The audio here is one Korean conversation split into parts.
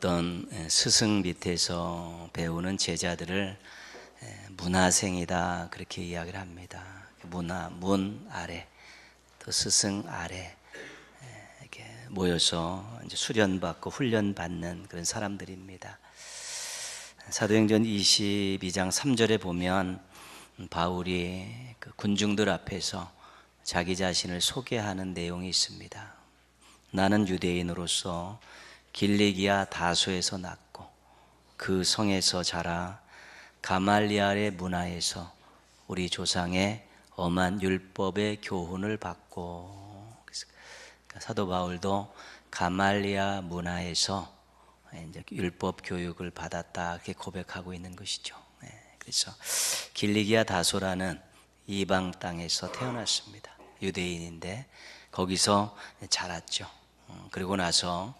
어떤 스승 밑에서 배우는 제자들을 문화생이다 그렇게 이야기를 합니다. 문화 문 아래 또 스승 아래 이렇게 모여서 이제 수련받고 훈련받는 그런 사람들입니다. 사도행전 22장 3절에 보면 바울이 그 군중들 앞에서 자기 자신을 소개하는 내용이 있습니다. 나는 유대인으로서 길리기아 다소에서 났고 그 성에서 자라 가말리알의 문화에서 우리 조상의 엄한 율법의 교훈을 받고 그러니까 사도 바울도 가말리아 문화에서 이제 율법 교육을 받았다 이렇게 고백하고 있는 것이죠. 네, 그래서 길리기아 다소라는 이방 땅에서 태어났습니다. 유대인인데 거기서 자랐죠. 어, 그리고 나서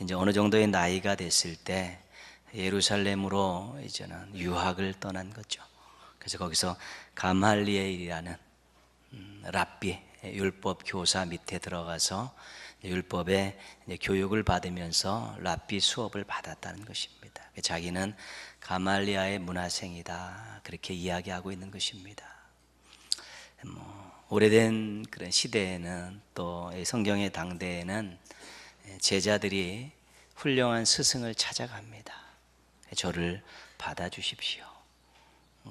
이제 어느 정도의 나이가 됐을 때 예루살렘으로 이제는 유학을 떠난 거죠. 그래서 거기서 감할리엘이라는 음, 랍비 율법 교사 밑에 들어가서 율법의 교육을 받으면서 랍비 수업을 받았다는 것입니다. 자기는 가말리아의 문화생이다 그렇게 이야기하고 있는 것입니다. 뭐 오래된 그런 시대에는 또 성경의 당대에는 제자들이 훌륭한 스승을 찾아갑니다. 저를 받아주십시오.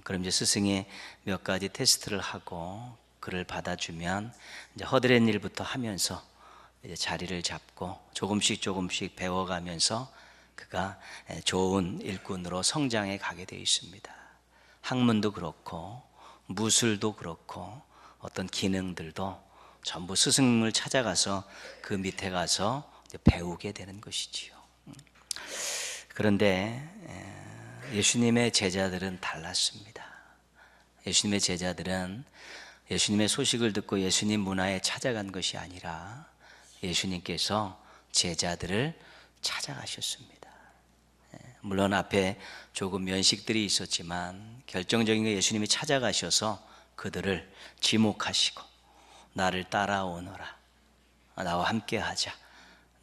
그럼 이제 스승이 몇 가지 테스트를 하고 그를 받아주면 이제 허드렛 일부터 하면서 이제 자리를 잡고 조금씩 조금씩 배워가면서 그가 좋은 일꾼으로 성장해 가게 되어 있습니다. 학문도 그렇고 무술도 그렇고 어떤 기능들도 전부 스승을 찾아가서 그 밑에 가서 배우게 되는 것이지요. 그런데 예수님의 제자들은 달랐습니다. 예수님의 제자들은 예수님의 소식을 듣고 예수님 문화에 찾아간 것이 아니라 예수님께서 제자들을 찾아가셨습니다. 물론 앞에 조금 면식들이 있었지만 결정적인 게 예수님이 찾아가셔서 그들을 지목하시고 나를 따라오너라. 나와 함께 하자.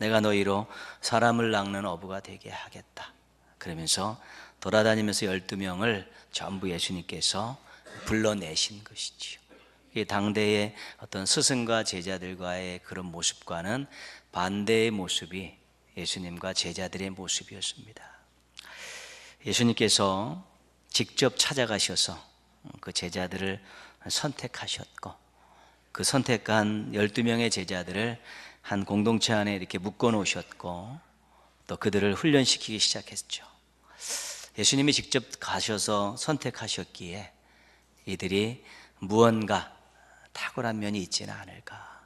내가 너희로 사람을 낚는 어부가 되게 하겠다. 그러면서 돌아다니면서 12명을 전부 예수님께서 불러내신 것이지요. 이 당대의 어떤 스승과 제자들과의 그런 모습과는 반대의 모습이 예수님과 제자들의 모습이었습니다. 예수님께서 직접 찾아가셔서 그 제자들을 선택하셨고 그 선택한 12명의 제자들을 한 공동체 안에 이렇게 묶어 놓으셨고 또 그들을 훈련시키기 시작했죠. 예수님이 직접 가셔서 선택하셨기에 이들이 무언가 탁월한 면이 있지는 않을까.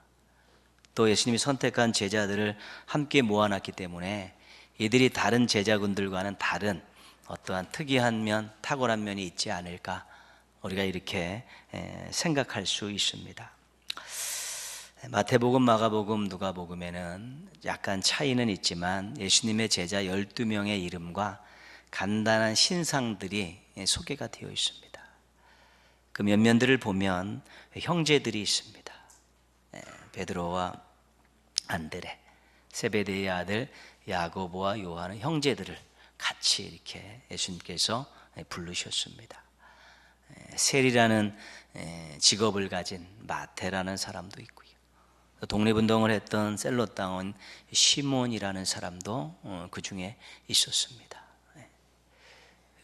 또 예수님이 선택한 제자들을 함께 모아놨기 때문에 이들이 다른 제자군들과는 다른 어떠한 특이한 면, 탁월한 면이 있지 않을까. 우리가 이렇게 생각할 수 있습니다. 마태복음, 마가복음, 누가복음에는 약간 차이는 있지만 예수님의 제자 12명의 이름과 간단한 신상들이 소개가 되어 있습니다. 그 면면들을 보면 형제들이 있습니다. 베드로와 안드레, 세베대의 아들 야고보와 요한은 형제들을 같이 이렇게 예수님께서 부르셨습니다. 셀이라는 직업을 가진 마테라는 사람도 있고요. 독립운동을 했던 셀로땅은 시몬이라는 사람도 어, 그 중에 있었습니다.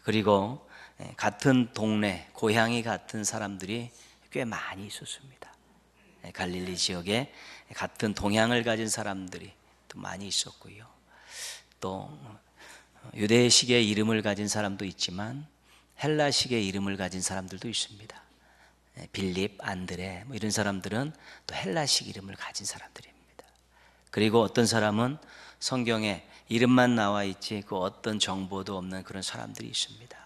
그리고 같은 동네, 고향이 같은 사람들이 꽤 많이 있었습니다. 갈릴리 지역에 같은 동향을 가진 사람들이 또 많이 있었고요. 또 유대식의 이름을 가진 사람도 있지만 헬라식의 이름을 가진 사람들도 있습니다. 빌립, 안드레 뭐 이런 사람들은 또 헬라식 이름을 가진 사람들입니다. 그리고 어떤 사람은 성경에 이름만 나와 있지 그 어떤 정보도 없는 그런 사람들이 있습니다.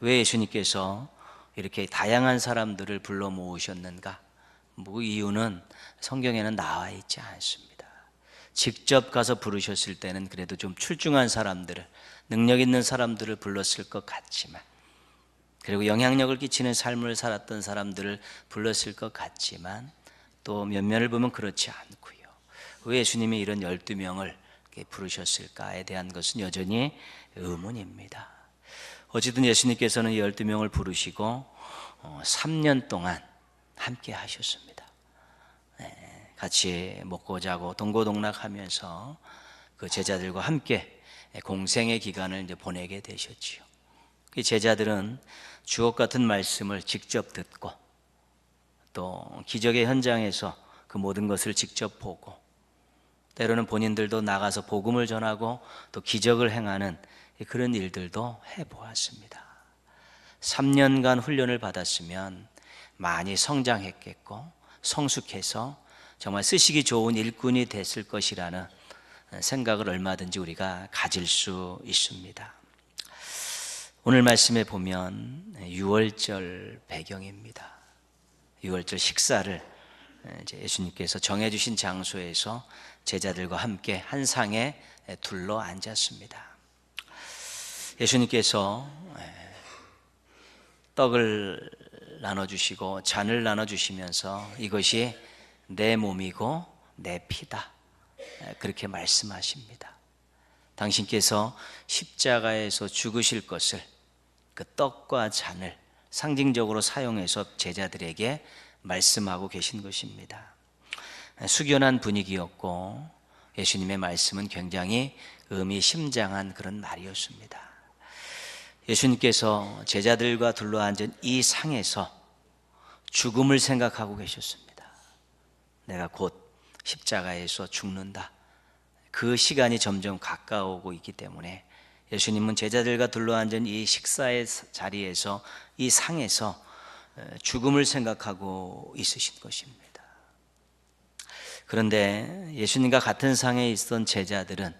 왜 예수님께서 이렇게 다양한 사람들을 불러 모으셨는가? 뭐 이유는 성경에는 나와 있지 않습니다. 직접 가서 부르셨을 때는 그래도 좀 출중한 사람들을 능력 있는 사람들을 불렀을 것 같지만 그리고 영향력을 끼치는 삶을 살았던 사람들을 불렀을 것 같지만 또 면면을 보면 그렇지 않고요. 왜 예수님이 이런 12명을 부르셨을까에 대한 것은 여전히 의문입니다. 어쨌든 예수님께서는 12명을 부르시고 3년 동안 함께 하셨습니다. 네, 같이 먹고 자고 동고동락하면서 그 제자들과 함께 공생의 기간을 이제 보내게 되셨지요. 그 제자들은 주옥 같은 말씀을 직접 듣고 또 기적의 현장에서 그 모든 것을 직접 보고 때로는 본인들도 나가서 복음을 전하고 또 기적을 행하는 그런 일들도 해 보았습니다. 3년간 훈련을 받았으면 많이 성장했겠고 성숙해서 정말 쓰시기 좋은 일꾼이 됐을 것이라는 생각을 얼마든지 우리가 가질 수 있습니다. 오늘 말씀에 보면 6월절 배경입니다. 6월절 식사를 예수님께서 정해주신 장소에서 제자들과 함께 한 상에 둘러 앉았습니다. 예수님께서 떡을 나눠주시고 잔을 나눠주시면서 이것이 내 몸이고 내 피다. 그렇게 말씀하십니다. 당신께서 십자가에서 죽으실 것을 그 떡과 잔을 상징적으로 사용해서 제자들에게 말씀하고 계신 것입니다. 숙연한 분위기였고 예수님의 말씀은 굉장히 의미심장한 그런 말이었습니다. 예수님께서 제자들과 둘러앉은 이 상에서 죽음을 생각하고 계셨습니다. 내가 곧 십자가에서 죽는다. 그 시간이 점점 가까워오고 있기 때문에 예수님은 제자들과 둘러앉은 이 식사의 자리에서 이 상에서 죽음을 생각하고 있으신 것입니다. 그런데 예수님과 같은 상에 있던 제자들은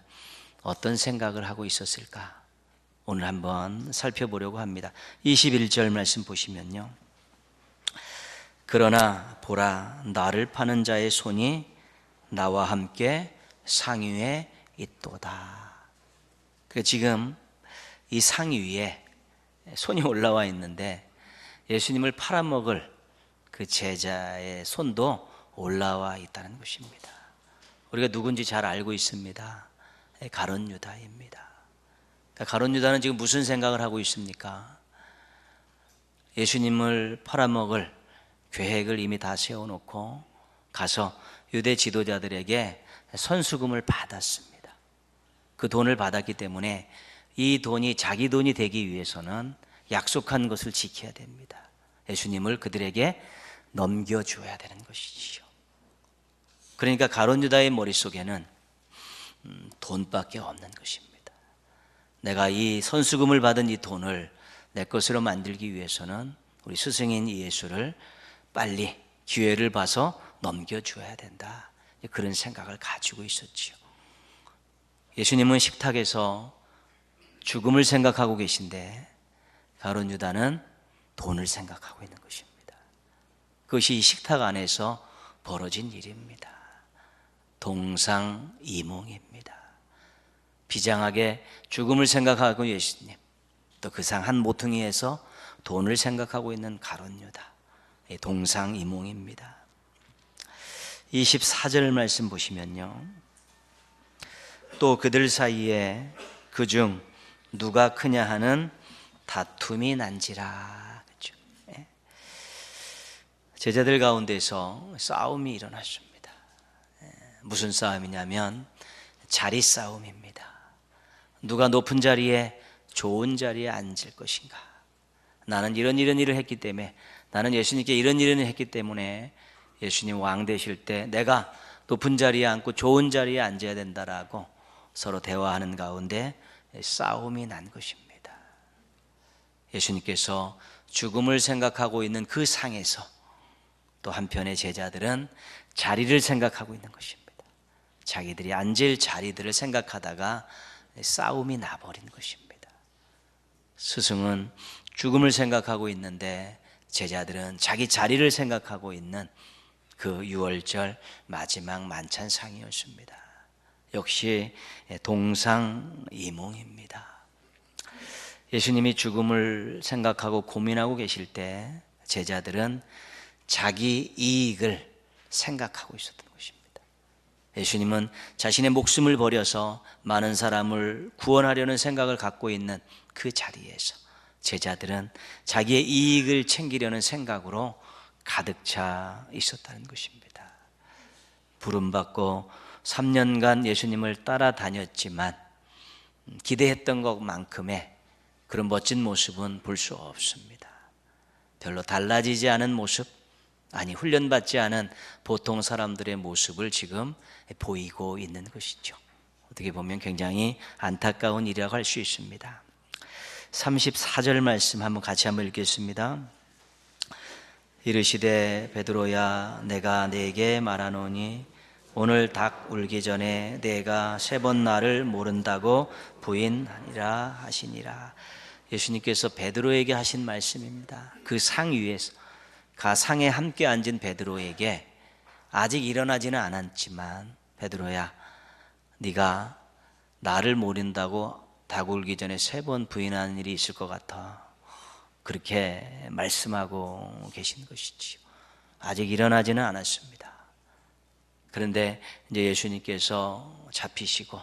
어떤 생각을 하고 있었을까? 오늘 한번 살펴보려고 합니다. 21절 말씀 보시면요. 그러나 보라, 나를 파는 자의 손이 나와 함께 상위에 있도다. 그 지금 이 상위 위에 손이 올라와 있는데 예수님을 팔아먹을 그 제자의 손도 올라와 있다는 것입니다. 우리가 누군지 잘 알고 있습니다. 가론 유다입니다. 그러니까 가론 유다는 지금 무슨 생각을 하고 있습니까? 예수님을 팔아먹을 계획을 이미 다 세워놓고 가서 유대 지도자들에게 선수금을 받았습니다. 그 돈을 받았기 때문에 이 돈이 자기 돈이 되기 위해서는 약속한 것을 지켜야 됩니다. 예수님을 그들에게 넘겨주어야 되는 것이지요. 그러니까 가론 유다의 머릿속에는 음, 돈밖에 없는 것입니다. 내가 이 선수금을 받은 이 돈을 내 것으로 만들기 위해서는 우리 스승인 예수를 빨리 기회를 봐서 넘겨줘야 된다. 그런 생각을 가지고 있었지요. 예수님은 식탁에서 죽음을 생각하고 계신데 가론 유다는 돈을 생각하고 있는 것입니다. 그것이 이 식탁 안에서 벌어진 일입니다. 동상이몽입니다. 비장하게 죽음을 생각하고 예수님, 또 그 상 한 모퉁이에서 돈을 생각하고 있는 가론 유다. 동상이몽입니다. 24절 말씀 보시면요. 또 그들 사이에 그 중 누가 크냐 하는 다툼이 난지라. 예. 제자들 가운데서 싸움이 일어났습니다. 예. 무슨 싸움이냐면 자리 싸움입니다. 누가 높은 자리에 좋은 자리에 앉을 것인가? 나는 이런 이런 일을 했기 때문에 나는 예수님께 이런 이런 일을 했기 때문에 예수님 왕 되실 때 내가 높은 자리에 앉고 좋은 자리에 앉아야 된다라고 서로 대화하는 가운데 싸움이 난 것입니다. 예수님께서 죽음을 생각하고 있는 그 상에서 또 한편의 제자들은 자리를 생각하고 있는 것입니다. 자기들이 앉을 자리들을 생각하다가 싸움이 나버린 것입니다. 스승은 죽음을 생각하고 있는데 제자들은 자기 자리를 생각하고 있는 그 6월절 마지막 만찬상이었습니다. 역시 동상이몽입니다. 예수님이 죽음을 생각하고 고민하고 계실 때 제자들은 자기 이익을 생각하고 있었던 것입니다. 예수님은 자신의 목숨을 버려서 많은 사람을 구원하려는 생각을 갖고 있는 그 자리에서 제자들은 자기의 이익을 챙기려는 생각으로 가득 차 있었다는 것입니다. 부름받고 3년간 예수님을 따라다녔지만 기대했던 것만큼의 그런 멋진 모습은 볼 수 없습니다. 별로 달라지지 않은 모습, 아니 훈련받지 않은 보통 사람들의 모습을 지금 보이고 있는 것이죠. 어떻게 보면 굉장히 안타까운 일이라고 할 수 있습니다. 34절 말씀 한번 같이 한번 읽겠습니다. 이르시되 베드로야 내가 네게 말하노니 오늘 닭 울기 전에 내가 세 번 나를 모른다고 부인하니라 하시니라. 예수님께서 베드로에게 하신 말씀입니다. 그 상 위에서 가 상에 함께 앉은 베드로에게 아직 일어나지는 않았지만 베드로야 네가 나를 모른다고 닭 울기 전에 세 번 부인하는 일이 있을 것 같아. 그렇게 말씀하고 계신 것이지요. 아직 일어나지는 않았습니다. 그런데 이제 예수님께서 잡히시고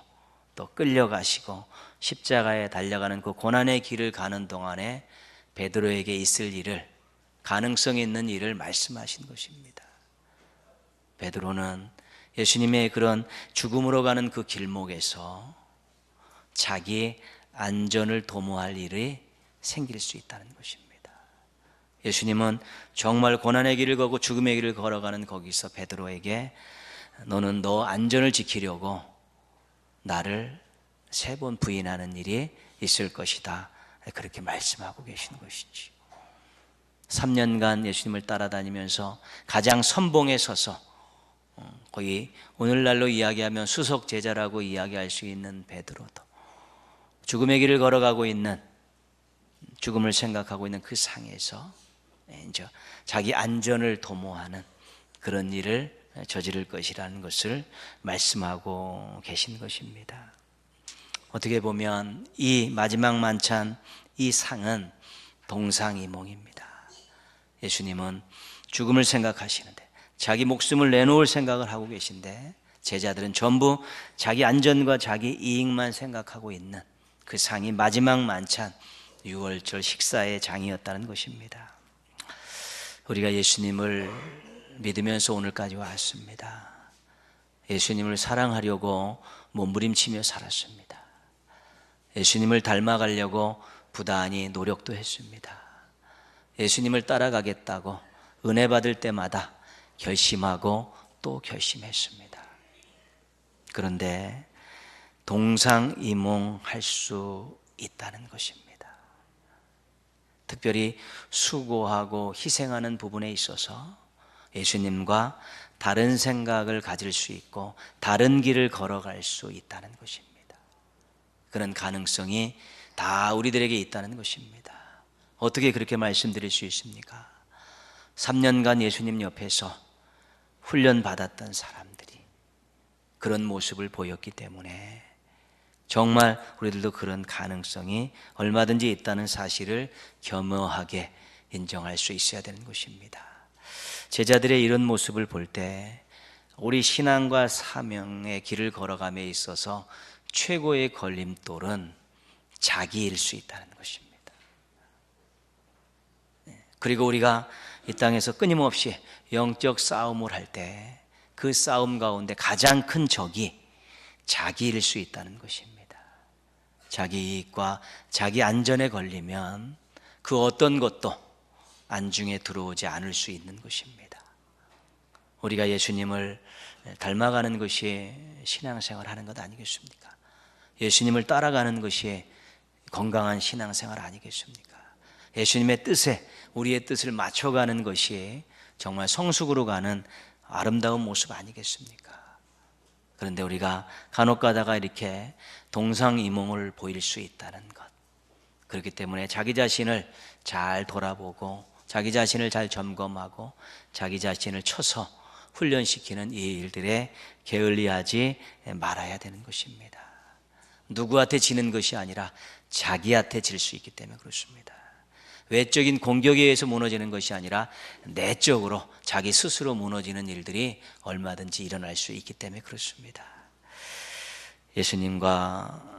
또 끌려가시고 십자가에 달려가는 그 고난의 길을 가는 동안에 베드로에게 있을 일을 가능성 있는 일을 말씀하신 것입니다. 베드로는 예수님의 그런 죽음으로 가는 그 길목에서 자기의 안전을 도모할 일이 생길 수 있다는 것입니다. 예수님은 정말 고난의 길을 걷고 죽음의 길을 걸어가는 거기서 베드로에게 너는 너 안전을 지키려고 나를 세 번 부인하는 일이 있을 것이다. 그렇게 말씀하고 계신 것이지. 3년간 예수님을 따라다니면서 가장 선봉에 서서 어, 거의 오늘날로 이야기하면 수석 제자라고 이야기할 수 있는 베드로도 죽음의 길을 걸어가고 있는 죽음을 생각하고 있는 그 상에서 예, 이제 자기 안전을 도모하는 그런 일을 저지를 것이라는 것을 말씀하고 계신 것입니다. 어떻게 보면 이 마지막 만찬 이 상은 동상이몽입니다. 예수님은 죽음을 생각하시는데 자기 목숨을 내놓을 생각을 하고 계신데 제자들은 전부 자기 안전과 자기 이익만 생각하고 있는 그 상이 마지막 만찬 6월절 식사의 장이었다는 것입니다. 우리가 예수님을 믿으면서 오늘까지 왔습니다. 예수님을 사랑하려고 몸부림치며 살았습니다. 예수님을 닮아가려고 부단히 노력도 했습니다. 예수님을 따라가겠다고 은혜 받을 때마다 결심하고 또 결심했습니다. 그런데 동상이몽할 수 있다는 것입니다. 특별히 수고하고 희생하는 부분에 있어서 예수님과 다른 생각을 가질 수 있고 다른 길을 걸어갈 수 있다는 것입니다. 그런 가능성이 다 우리들에게 있다는 것입니다. 어떻게 그렇게 말씀드릴 수 있습니까? 3년간 예수님 옆에서 훈련받았던 사람들이 그런 모습을 보였기 때문에 정말 우리들도 그런 가능성이 얼마든지 있다는 사실을 겸허하게 인정할 수 있어야 되는 것입니다. 제자들의 이런 모습을 볼 때 우리 신앙과 사명의 길을 걸어감에 있어서 최고의 걸림돌은 자기일 수 있다는 것입니다. 네. 그리고 우리가 이 땅에서 끊임없이 영적 싸움을 할 때 그 싸움 가운데 가장 큰 적이 자기일 수 있다는 것입니다. 자기 이익과 자기 안전에 걸리면 그 어떤 것도 안중에 들어오지 않을 수 있는 것입니다. 우리가 예수님을 닮아가는 것이 신앙생활 하는 것 아니겠습니까? 예수님을 따라가는 것이 건강한 신앙생활 아니겠습니까? 예수님의 뜻에 우리의 뜻을 맞춰가는 것이 정말 성숙으로 가는 아름다운 모습 아니겠습니까? 그런데 우리가 간혹 가다가 이렇게 동상이몽을 보일 수 있다는 것. 그렇기 때문에 자기 자신을 잘 돌아보고 자기 자신을 잘 점검하고 자기 자신을 쳐서 훈련시키는 이 일들에 게을리하지 말아야 되는 것입니다. 누구한테 지는 것이 아니라 자기한테 질 수 있기 때문에 그렇습니다. 외적인 공격에 의해서 무너지는 것이 아니라 내적으로 자기 스스로 무너지는 일들이 얼마든지 일어날 수 있기 때문에 그렇습니다. 예수님과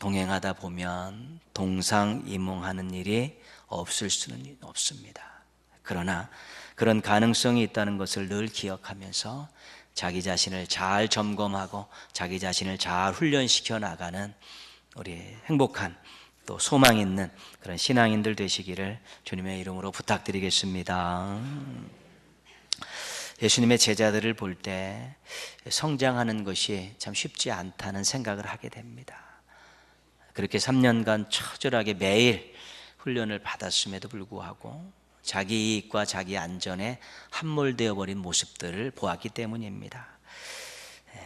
동행하다 보면 동상이몽하는 일이 없을 수는 없습니다. 그러나 그런 가능성이 있다는 것을 늘 기억하면서 자기 자신을 잘 점검하고 자기 자신을 잘 훈련시켜 나가는 우리 행복한 또 소망 있는 그런 신앙인들 되시기를 주님의 이름으로 부탁드리겠습니다. 예수님의 제자들을 볼 때 성장하는 것이 참 쉽지 않다는 생각을 하게 됩니다. 그렇게 3년간 처절하게 매일 훈련을 받았음에도 불구하고 자기 이익과 자기 안전에 함몰되어 버린 모습들을 보았기 때문입니다.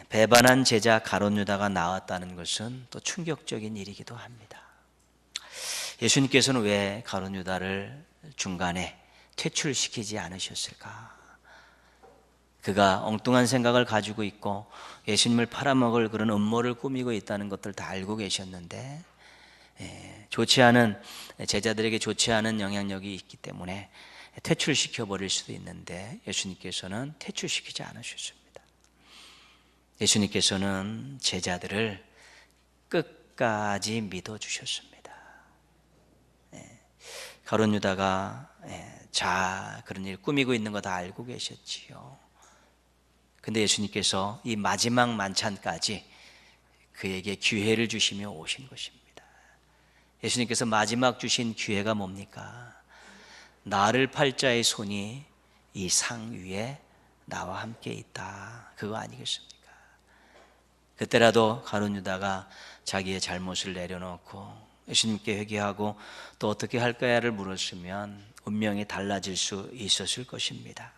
배반한 제자 가론 유다가 나왔다는 것은 또 충격적인 일이기도 합니다. 예수님께서는 왜 가론 유다를 중간에 퇴출시키지 않으셨을까? 그가 엉뚱한 생각을 가지고 있고 예수님을 팔아먹을 그런 음모를 꾸미고 있다는 것들 다 알고 계셨는데 예, 좋지 않은 제자들에게 좋지 않은 영향력이 있기 때문에 퇴출시켜 버릴 수도 있는데 예수님께서는 퇴출시키지 않으셨습니다. 예수님께서는 제자들을 끝까지 믿어 주셨습니다. 예, 가론 유다가 예, 자 그런 일 꾸미고 있는 거 다 알고 계셨지요. 근데 예수님께서 이 마지막 만찬까지 그에게 기회를 주시며 오신 것입니다. 예수님께서 마지막 주신 기회가 뭡니까? 나를 팔자의 손이 이 상 위에 나와 함께 있다. 그거 아니겠습니까? 그때라도 가룟 유다가 자기의 잘못을 내려놓고 예수님께 회개하고 또 어떻게 할까야를 물었으면 운명이 달라질 수 있었을 것입니다.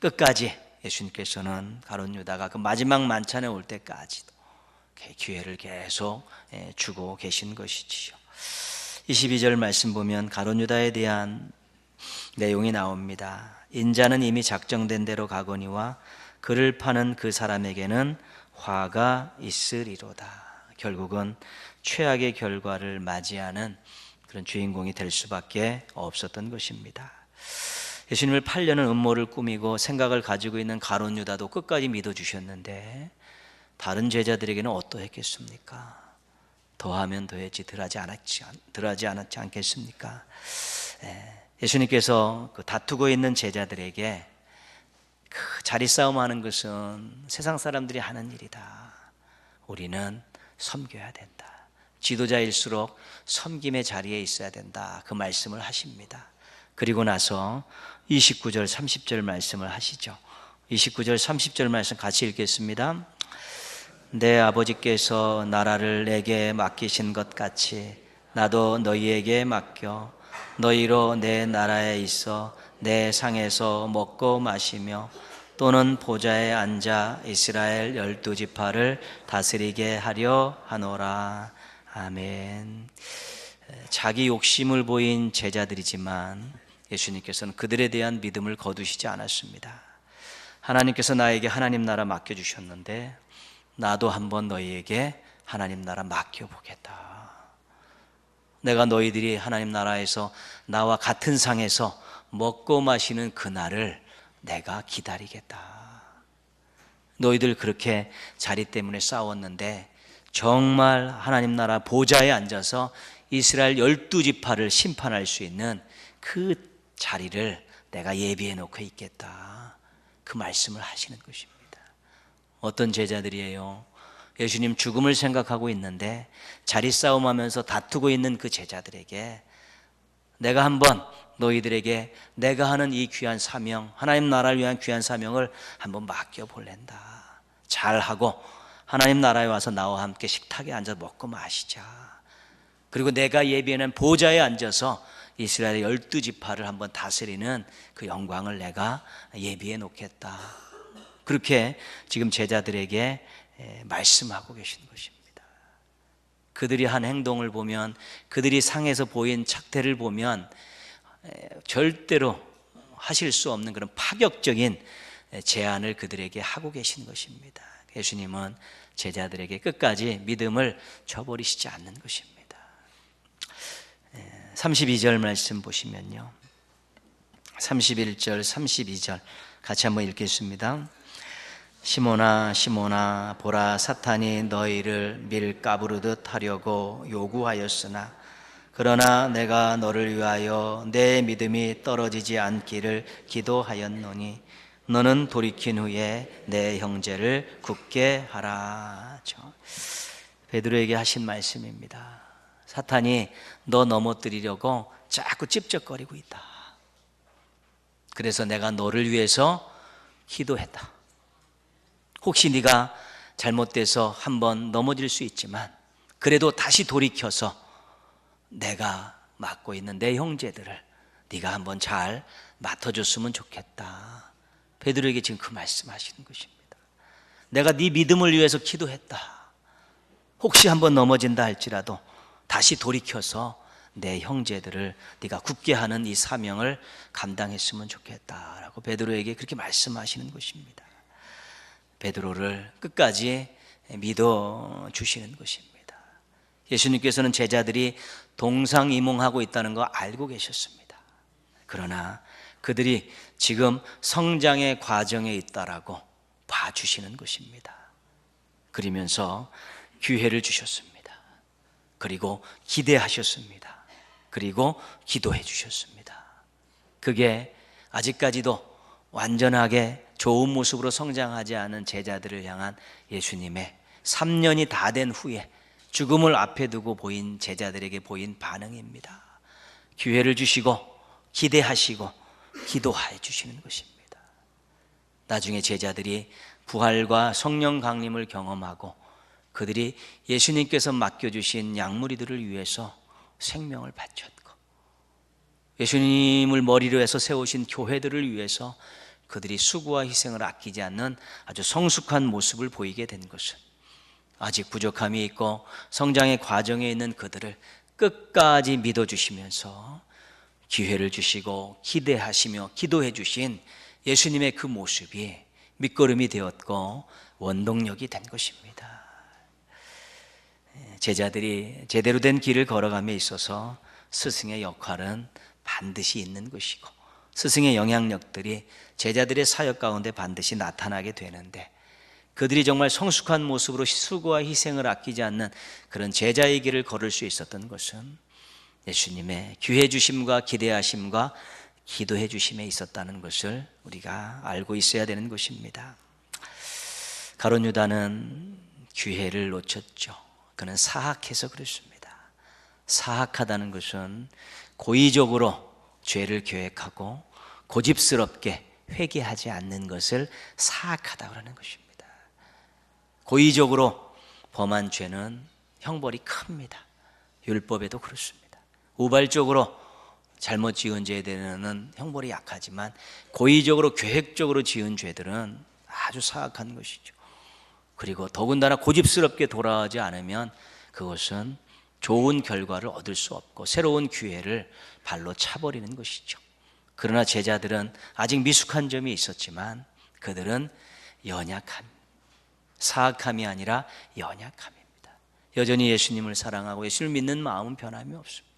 끝까지 예수님께서는 가룟 유다가 그 마지막 만찬에 올 때까지도 기회를 계속 예, 주고 계신 것이지요. 22절 말씀 보면 가론 유다에 대한 내용이 나옵니다. 인자는 이미 작정된 대로 가거니와 그를 파는 그 사람에게는 화가 있으리로다. 결국은 최악의 결과를 맞이하는 그런 주인공이 될 수밖에 없었던 것입니다. 예수님을 팔려는 음모를 꾸미고 생각을 가지고 있는 가론 유다도 끝까지 믿어 주셨는데 다른 제자들에게는 어떠했겠습니까? 더하면 더했지 덜하지 않았지 덜하지 않았지 않겠습니까? 예, 예수님께서 그 다투고 있는 제자들에게 그 자리 싸움하는 것은 세상 사람들이 하는 일이다. 우리는 섬겨야 된다. 지도자일수록 섬김의 자리에 있어야 된다. 그 말씀을 하십니다. 그리고 나서 29절, 30절 말씀을 하시죠. 29절, 30절 말씀 같이 읽겠습니다. 내 아버지께서 나라를 내게 맡기신 것 같이 나도 너희에게 맡겨 너희로 내 나라에 있어 내 상에서 먹고 마시며 또는 보좌에 앉아 이스라엘 열두 지파를 다스리게 하려 하노라. 아멘. 자기 욕심을 보인 제자들이지만 예수님께서는 그들에 대한 믿음을 거두시지 않았습니다. 하나님께서 나에게 하나님 나라 맡겨주셨는데 나도 한번 너희에게 하나님 나라 맡겨보겠다. 내가 너희들이 하나님 나라에서 나와 같은 상에서 먹고 마시는 그날을 내가 기다리겠다. 너희들 그렇게 자리 때문에 싸웠는데 정말 하나님 나라 보좌에 앉아서 이스라엘 열두 지파를 심판할 수 있는 그 자리를 내가 예비해 놓고 있겠다. 그 말씀을 하시는 것입니다. 어떤 제자들이에요? 예수님 죽음을 생각하고 있는데 자리 싸움하면서 다투고 있는 그 제자들에게 내가 한번 너희들에게 내가 하는 이 귀한 사명, 하나님 나라를 위한 귀한 사명을 한번 맡겨 볼랜다. 잘하고 하나님 나라에 와서 나와 함께 식탁에 앉아 먹고 마시자. 그리고 내가 예비해낸 보좌에 앉아서 이스라엘의 열두 지파를 한번 다스리는 그 영광을 내가 예비해 놓겠다. 그렇게 지금 제자들에게 말씀하고 계신 것입니다. 그들이 한 행동을 보면 그들이 상에서 보인 착태를 보면 절대로 하실 수 없는 그런 파격적인 제안을 그들에게 하고 계신 것입니다. 예수님은 제자들에게 끝까지 믿음을 저버리시지 않는 것입니다. 32절 말씀 보시면요. 31절, 32절 같이 한번 읽겠습니다. 시모나 시모나 보라 사탄이 너희를 밀가부르듯 하려고 요구하였으나 그러나 내가 너를 위하여 내 믿음이 떨어지지 않기를 기도하였노니 너는 돌이킨 후에 내 형제를 굳게 하라. 베드로에게 하신 말씀입니다. 사탄이 너 넘어뜨리려고 자꾸 찝쩍거리고 있다. 그래서 내가 너를 위해서 기도했다. 혹시 네가 잘못돼서 한번 넘어질 수 있지만 그래도 다시 돌이켜서 내가 맡고 있는 내 형제들을 네가 한번 잘 맡아줬으면 좋겠다. 베드로에게 지금 그 말씀하시는 것입니다. 내가 네 믿음을 위해서 기도했다. 혹시 한번 넘어진다 할지라도 다시 돌이켜서 내 형제들을 네가 굳게 하는 이 사명을 감당했으면 좋겠다라고 베드로에게 그렇게 말씀하시는 것입니다. 베드로를 끝까지 믿어 주시는 것입니다. 예수님께서는 제자들이 동상이몽하고 있다는 거 알고 계셨습니다. 그러나 그들이 지금 성장의 과정에 있다라고 봐주시는 것입니다. 그러면서 기회를 주셨습니다. 그리고 기대하셨습니다. 그리고 기도해 주셨습니다. 그게 아직까지도 완전하게 좋은 모습으로 성장하지 않은 제자들을 향한 예수님의 3년이 다 된 후에 죽음을 앞에 두고 보인 제자들에게 보인 반응입니다. 기회를 주시고 기대하시고 기도해 주시는 것입니다. 나중에 제자들이 부활과 성령 강림을 경험하고 그들이 예수님께서 맡겨주신 양무리들을 위해서 생명을 바쳤고 예수님을 머리로 해서 세우신 교회들을 위해서 그들이 수고와 희생을 아끼지 않는 아주 성숙한 모습을 보이게 된 것은 아직 부족함이 있고 성장의 과정에 있는 그들을 끝까지 믿어주시면서 기회를 주시고 기대하시며 기도해 주신 예수님의 그 모습이 밑거름이 되었고 원동력이 된 것입니다. 제자들이 제대로 된 길을 걸어감에 있어서 스승의 역할은 반드시 있는 것이고 스승의 영향력들이 제자들의 사역 가운데 반드시 나타나게 되는데 그들이 정말 성숙한 모습으로 수고와 희생을 아끼지 않는 그런 제자의 길을 걸을 수 있었던 것은 예수님의 귀해 주심과 기대하심과 기도해 주심에 있었다는 것을 우리가 알고 있어야 되는 것입니다. 가론 유다는 기회를 놓쳤죠. 그는 사악해서 그렇습니다. 사악하다는 것은 고의적으로 죄를 계획하고 고집스럽게 회개하지 않는 것을 사악하다 그러는 것입니다. 고의적으로 범한 죄는 형벌이 큽니다. 율법에도 그렇습니다. 우발적으로 잘못 지은 죄들은 형벌이 약하지만 고의적으로 계획적으로 지은 죄들은 아주 사악한 것이죠. 그리고 더군다나 고집스럽게 돌아오지 않으면 그것은 좋은 결과를 얻을 수 없고 새로운 기회를 발로 차버리는 것이죠. 그러나 제자들은 아직 미숙한 점이 있었지만 그들은 연약한 사악함이 아니라 연약함입니다. 여전히 예수님을 사랑하고 예수를 믿는 마음은 변함이 없습니다.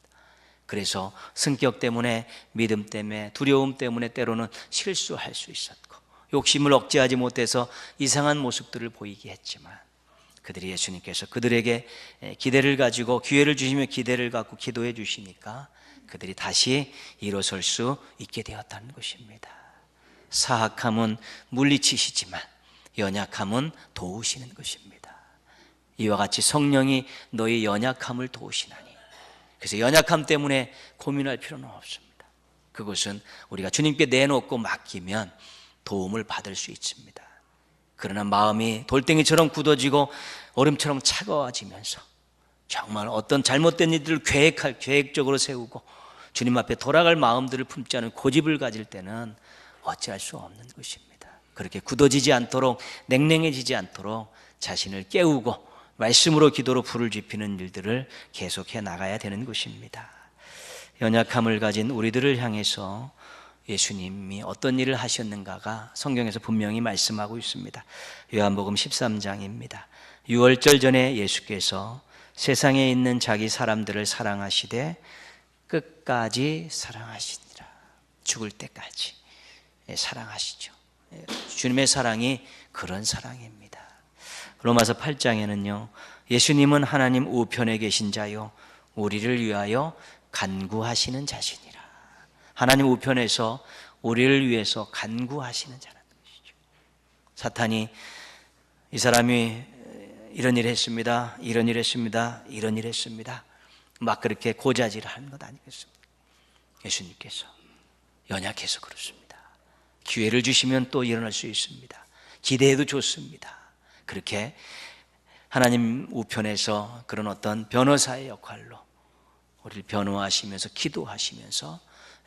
그래서 성격 때문에 믿음 때문에 두려움 때문에 때로는 실수할 수 있었고 욕심을 억제하지 못해서 이상한 모습들을 보이게 했지만 그들이 예수님께서 그들에게 기대를 가지고 기회를 주시며 기대를 갖고 기도해 주시니까 그들이 다시 일어설 수 있게 되었다는 것입니다. 사악함은 물리치시지만 연약함은 도우시는 것입니다. 이와 같이 성령이 너희 연약함을 도우시나니. 그래서 연약함 때문에 고민할 필요는 없습니다. 그것은 우리가 주님께 내놓고 맡기면 도움을 받을 수 있습니다. 그러나 마음이 돌덩이처럼 굳어지고 얼음처럼 차가워지면서 정말 어떤 잘못된 일들을 계획할 계획적으로 세우고 주님 앞에 돌아갈 마음들을 품지 않은 고집을 가질 때는 어찌할 수 없는 것입니다. 그렇게 굳어지지 않도록 냉랭해지지 않도록 자신을 깨우고 말씀으로 기도로 불을 지피는 일들을 계속해 나가야 되는 것입니다. 연약함을 가진 우리들을 향해서 예수님이 어떤 일을 하셨는가가 성경에서 분명히 말씀하고 있습니다. 요한복음 13장입니다. 6월절 전에 예수께서 세상에 있는 자기 사람들을 사랑하시되 끝까지 사랑하시니라. 죽을 때까지 예, 사랑하시죠. 예, 주님의 사랑이 그런 사랑입니다. 로마서 8장에는요. 예수님은 하나님 우편에 계신 자요 우리를 위하여 간구하시는 자신이라. 하나님 우편에서 우리를 위해서 간구하시는 자라는 것이죠. 사탄이 이 사람이 이런 일 했습니다. 이런 일 했습니다. 이런 일 했습니다. 막 그렇게 고자질을 하는 것 아니겠습니까? 예수님께서 연약해서 그렇습니다. 기회를 주시면 또 일어날 수 있습니다. 기대해도 좋습니다. 그렇게 하나님 우편에서 그런 어떤 변호사의 역할로 우리를 변호하시면서 기도하시면서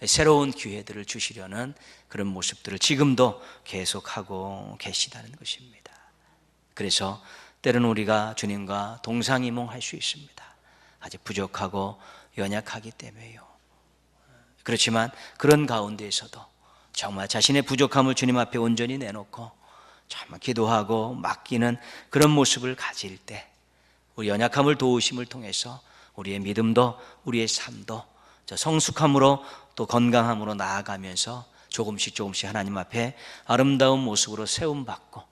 새로운 기회들을 주시려는 그런 모습들을 지금도 계속하고 계시다는 것입니다. 그래서 때로는 우리가 주님과 동상이몽할 수 있습니다. 아직 부족하고 연약하기 때문에요. 그렇지만 그런 가운데에서도 정말 자신의 부족함을 주님 앞에 온전히 내놓고 정말 기도하고 맡기는 그런 모습을 가질 때 우리 연약함을 도우심을 통해서 우리의 믿음도 우리의 삶도 저 성숙함으로 또 건강함으로 나아가면서 조금씩 조금씩 하나님 앞에 아름다운 모습으로 세움받고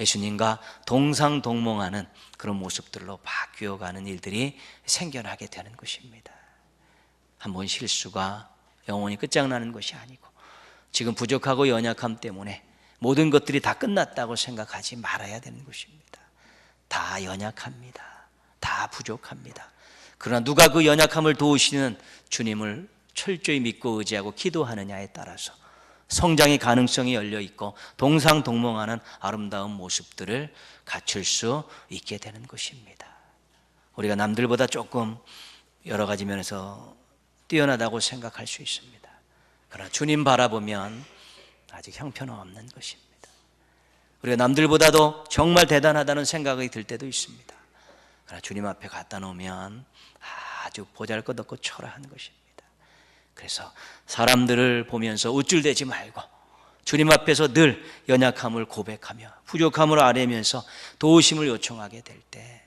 예수님과 동상동몽하는 그런 모습들로 바뀌어가는 일들이 생겨나게 되는 것입니다. 한 번 실수가 영원히 끝장나는 것이 아니고 지금 부족하고 연약함 때문에 모든 것들이 다 끝났다고 생각하지 말아야 되는 것입니다. 다 연약합니다. 다 부족합니다. 그러나 누가 그 연약함을 도우시는 주님을 철저히 믿고 의지하고 기도하느냐에 따라서 성장의 가능성이 열려 있고 동상동몽하는 아름다운 모습들을 갖출 수 있게 되는 것입니다. 우리가 남들보다 조금 여러 가지 면에서 뛰어나다고 생각할 수 있습니다. 그러나 주님 바라보면 아직 형편없는 것입니다. 우리가 남들보다도 정말 대단하다는 생각이 들 때도 있습니다. 그러나 주님 앞에 갖다 놓으면 아주 보잘 것 없고 초라한 것입니다. 그래서 사람들을 보면서 우쭐대지 말고 주님 앞에서 늘 연약함을 고백하며 부족함을 아뢰면서 도우심을 요청하게 될 때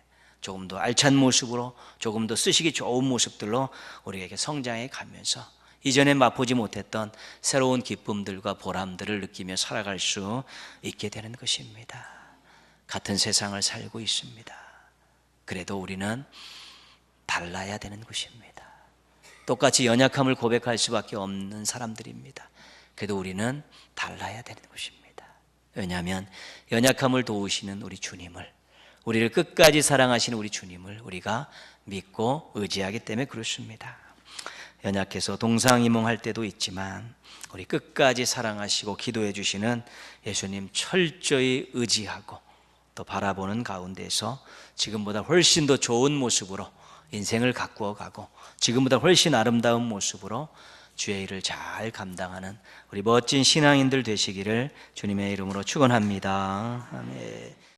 조금 더 알찬 모습으로 조금 더 쓰시기 좋은 모습들로 우리에게 성장해 가면서 이전에 맛보지 못했던 새로운 기쁨들과 보람들을 느끼며 살아갈 수 있게 되는 것입니다. 같은 세상을 살고 있습니다. 그래도 우리는 달라야 되는 것입니다. 똑같이 연약함을 고백할 수밖에 없는 사람들입니다. 그래도 우리는 달라야 되는 것입니다. 왜냐하면 연약함을 도우시는 우리 주님을 우리를 끝까지 사랑하시는 우리 주님을 우리가 믿고 의지하기 때문에 그렇습니다. 연약해서 동상이몽할 때도 있지만 우리 끝까지 사랑하시고 기도해 주시는 예수님 철저히 의지하고 또 바라보는 가운데서 지금보다 훨씬 더 좋은 모습으로 인생을 가꾸어 가고 지금보다 훨씬 아름다운 모습으로 주의 일을 잘 감당하는 우리 멋진 신앙인들 되시기를 주님의 이름으로 축원합니다. 아멘.